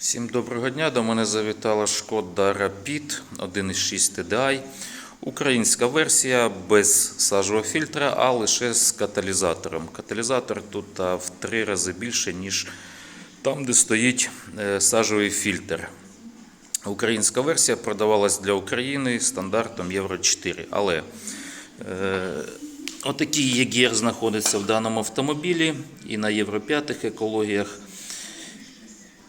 Всім доброго дня. До мене завітала шкода Rapid 1.6 TDI. Українська версія без сажового фільтра, а лише з каталізатором. Каталізатор тут в три рази більше, ніж там, де стоїть е, сажовий фільтр. Українська версія продавалась для України стандартом Євро 4. Але е, отакий єгір знаходиться в даному автомобілі і на Євро 5 екологіях.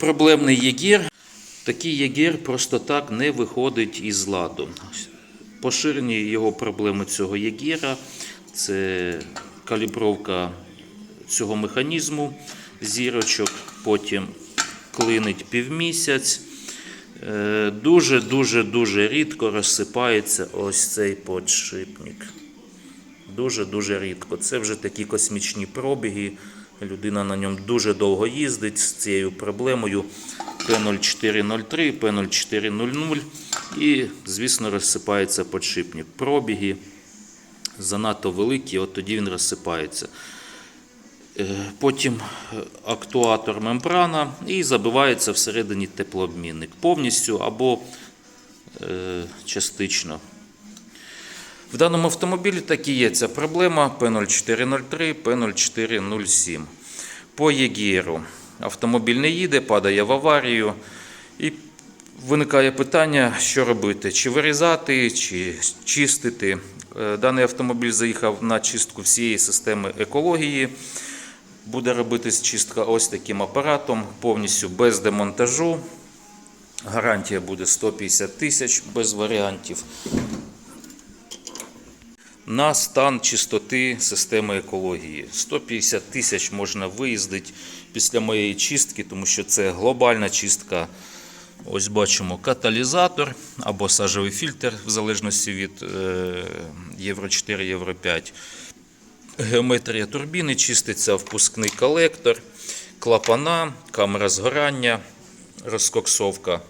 Проблемний єгір. Такий єгір просто так не виходить із ладу. Поширені його проблеми цього єгіра це калібровка цього механізму зірочок, потім клинить півмісяць. Е, Дуже-дуже дуже рідко розсипається ось цей подшипник. Дуже-дуже рідко. Це вже такі космічні пробіги. Людина на ньому дуже довго їздить з цією проблемою P0403, P0400 і, звісно, розсипається подшипник. Пробіги занадто великі, от тоді він розсипається. Е, Потім е, актуатор мембрана і забивається всередині теплообмінник повністю або е, частично. В даному автомобілі так і є ця проблема P0403, P0407. По ЄГІРу автомобіль не їде, падає в аварію. І виникає питання, що робити: чи вирізати, чи чистити. Е, Даний автомобіль заїхав на чистку всієї системи екології. Буде робитись чистка ось таким апаратом, повністю без демонтажу. Гарантія буде 150 тисяч без варіантів на стан чистоти системи екології. 150 тисяч можна виїздити після моєї чистки, тому що це глобальна чистка. Ось бачимо каталізатор або сажовий фільтр, в залежності від е, Євро 4, Євро 5. Геометрія турбіни чиститься впускний колектор, клапана, камера згорання, розкоксовка.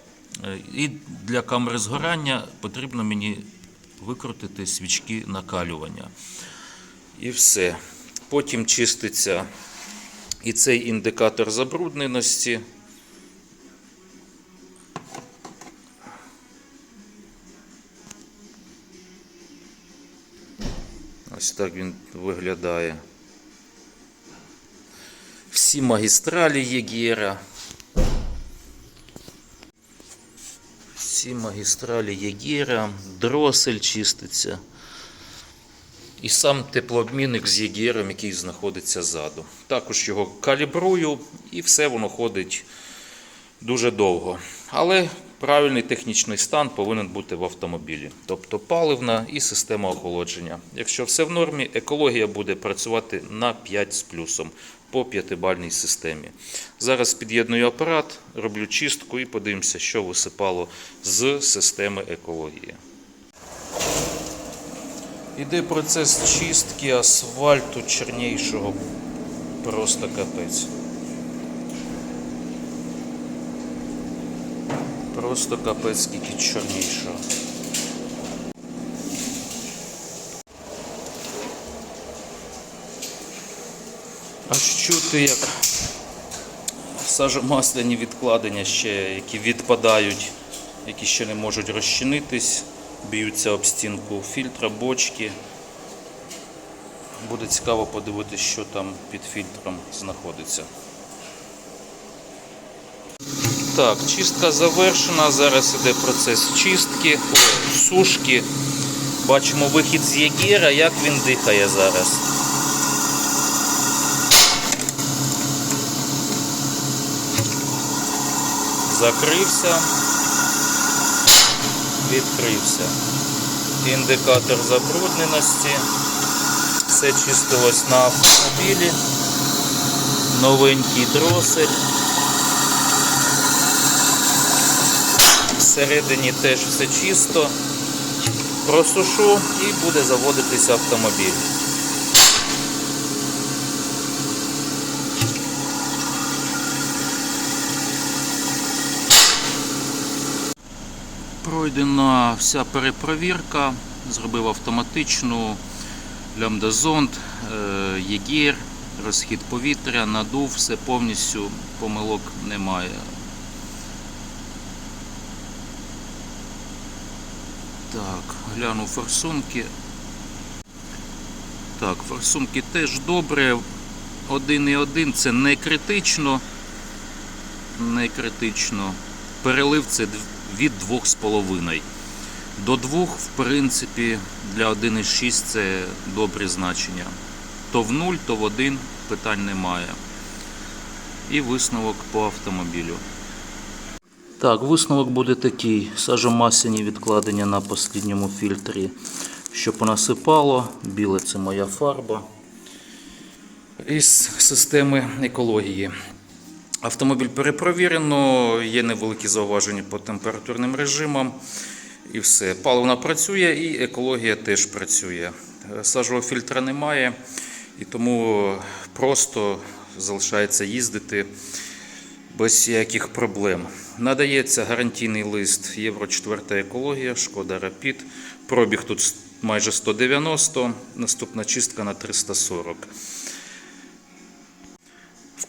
Е, І для камери згорання потрібно мені викрутити свічки накалювання. І все. Потім чиститься і цей індикатор забрудненості. Ось так він виглядає. Всі магістралі Єгєра. Всі магістралі Єгєра, дросель чиститься. І сам теплообмінник з Єгєром, який знаходиться ззаду. Також його калібрую і все воно ходить дуже довго. Але правильний технічний стан повинен бути в автомобілі. Тобто паливна і система охолодження. Якщо все в нормі, екологія буде працювати на 5 з плюсом по п'ятибальній системі. Зараз під'єдную апарат, роблю чистку і подивимося, що висипало з системи екології. Іде процес чистки асфальту чорнішого. Просто капець. Просто капець скільки чорнішого. Чути, як сажомасляні відкладення ще, які відпадають, які ще не можуть розчинитись, б'ються об стінку фільтра, бочки. Буде цікаво подивитися, що там під фільтром знаходиться. Так, чистка завершена. Зараз іде процес чистки, сушки. Бачимо вихід з єгера, як він дихає зараз. Закрився, відкрився. Індикатор забрудненості. Все чистилось на автомобілі. Новенький дросель. Всередині теж все чисто. Просушу і буде заводитися автомобіль. Пройдена вся перепровірка, зробив автоматичну лямдазонд, е, єгір, розхід повітря, надув, все повністю помилок немає. Так, гляну форсунки. Так, форсунки теж добре. 1,1 це не критично, не критично. Перелив це від 2,5. До 2, в принципі, для 1,6 це добрі значення. То в 0, то в 1 питань немає. І висновок по автомобілю. Так, висновок буде такий: сажомасляні відкладення на послідньому фільтрі, що понасипало. Біле це моя фарба. Із системи екології. Автомобіль перепровірено, є невеликі зауваження по температурним режимам. І все. Паливна працює і екологія теж працює. Сажового фільтра немає, і тому просто залишається їздити без яких проблем. Надається гарантійний лист Євро 4 екологія, шкода Рапід. Пробіг тут майже 190, наступна чистка на 340.